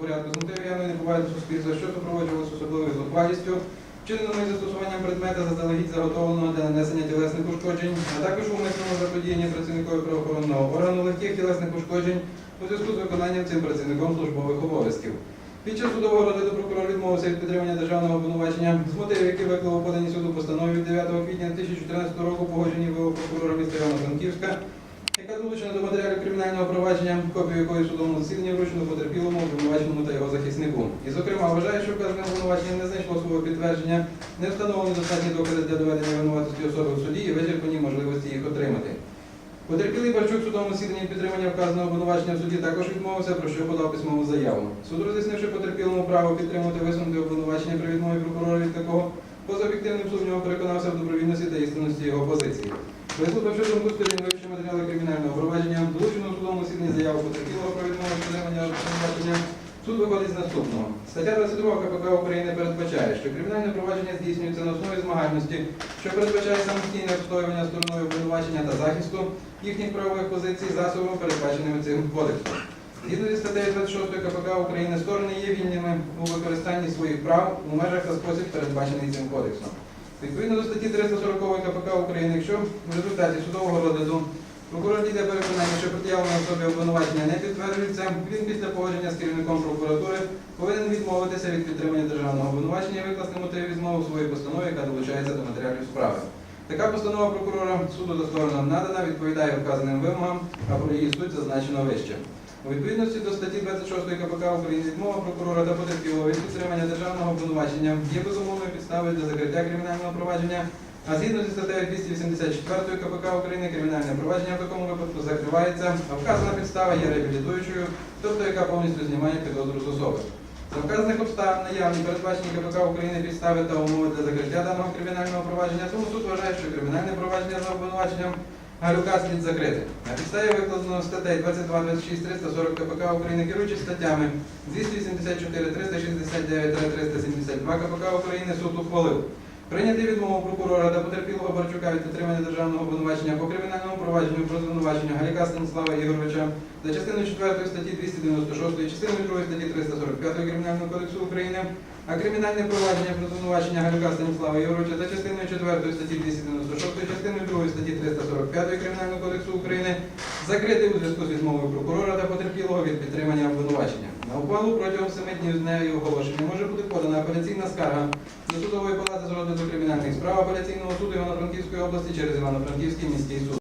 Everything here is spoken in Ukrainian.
порядку з мотивів явної неповаги суспільства, що супроводжувалося особливою зухвалістю, вчиненими застосуванням предмета заздалегідь заготовленого для нанесення тілесних ушкоджень, а також умисному заподіяння працівникові правоохоронного органу легких тілесних ушкоджень у зв'язку з виконанням цим працівником службових обов'язків. Під час судового розгляду прокурор відмовився від підтримання державного обвинувачення з мотивів, які виклав у поданні суду постанові від 9 квітня 2014 року, погоджені ВО прокурора міста Івано-Франківська, яка долучена до матеріалів кримінального провадження, копію якої судовому засіданні вручено потерпілому, обвинуваченому та його захиснику. І, зокрема, вважає, що вказане обвинувачення не знайшло свого підтвердження, не встановлені достатні докази для доведення винуватості особи в суді і вичерпані можливості їх отримати. Потерпілий Барчук судовому засіданні підтримання вказаного обвинувачення в суді також відмовився, про що подав письмову заяву. Суд, роз'яснивши потерпілому право підтримати висунути обвинувачення при відмові прокурора від такого, поза об'єктивним сумнівом переконався в добровільності та істинності його позиції. Вислухавши думку сторін, вивчивши матеріали кримінального провадження, долучено в судовому засіданні заяву потерпілого про відмову підтримання обвинувачення, суд виходить з наступного. Стаття 22 КПК України передбачає, що кримінальне провадження здійснюється на основі змагальності, що передбачає самостійне обстоювання стороною обвинувачення та захисту їхніх правових позицій засобами, передбаченими цим кодексом. Згідно зі статтею 26 КПК України, сторони є вільними у використанні своїх прав у межах та спосіб, передбачений цим кодексом. Відповідно до статті 340 КПК України, якщо в результаті судового розгляду прокурор дійде переконання, що пред'явлення особі обвинувачення не підтверджується, він після погодження з керівником прокуратури повинен відмовитися від підтримання державного обвинувачення і викласти мотиви відмови у своїй постанові, яка долучається до матеріалів справи. Така постанова прокурора суду до сторонам надана, відповідає вказаним вимогам, а про її суть зазначено вище. У відповідності до статті 26 КПК України відмова прокурора та потерпілого від підтримання державного обвинувачення є безумовною підставою для закриття кримінального провадження, а згідно зі статтею 284 КПК України кримінальне провадження в такому випадку закривається, а вказана підстава є реабілітуючою, тобто яка повністю знімає підозру з особи. За вказаних обставин наявні передбачені КПК України підстави та умови для закриття даного кримінального провадження, тому суд вважає, що кримінальне провадження за обвинуваченням Галюка слід закрити. На підставі викладеного статей 22, 26, 340 КПК України, керуючись статтями 284, 369 та 372 КПК України, суд ухвалив. Прийняти відмову прокурора та потерпілого Барчука від підтримання державного обвинувачення по кримінальному провадженню про звинувачення Галіка Станіслава Ігоровича за частиною 4 статті 296, частиною 2 статті 345 Кримінального кодексу України, а кримінальне провадження про звинувачення Галюка Станіслава Ігоровича за частиною 4 статті 296, частиною 2 статті 345 Кримінального кодексу України закрити у зв'язку з відмовою прокурора та потерпілого від підтримання ухвалу протягом 7 днів з нею оголошення може бути подана апеляційна скарга до судової палати з розгляду кримінальних справ апеляційного суду Івано-Франківської області через Івано-Франківський міський суд.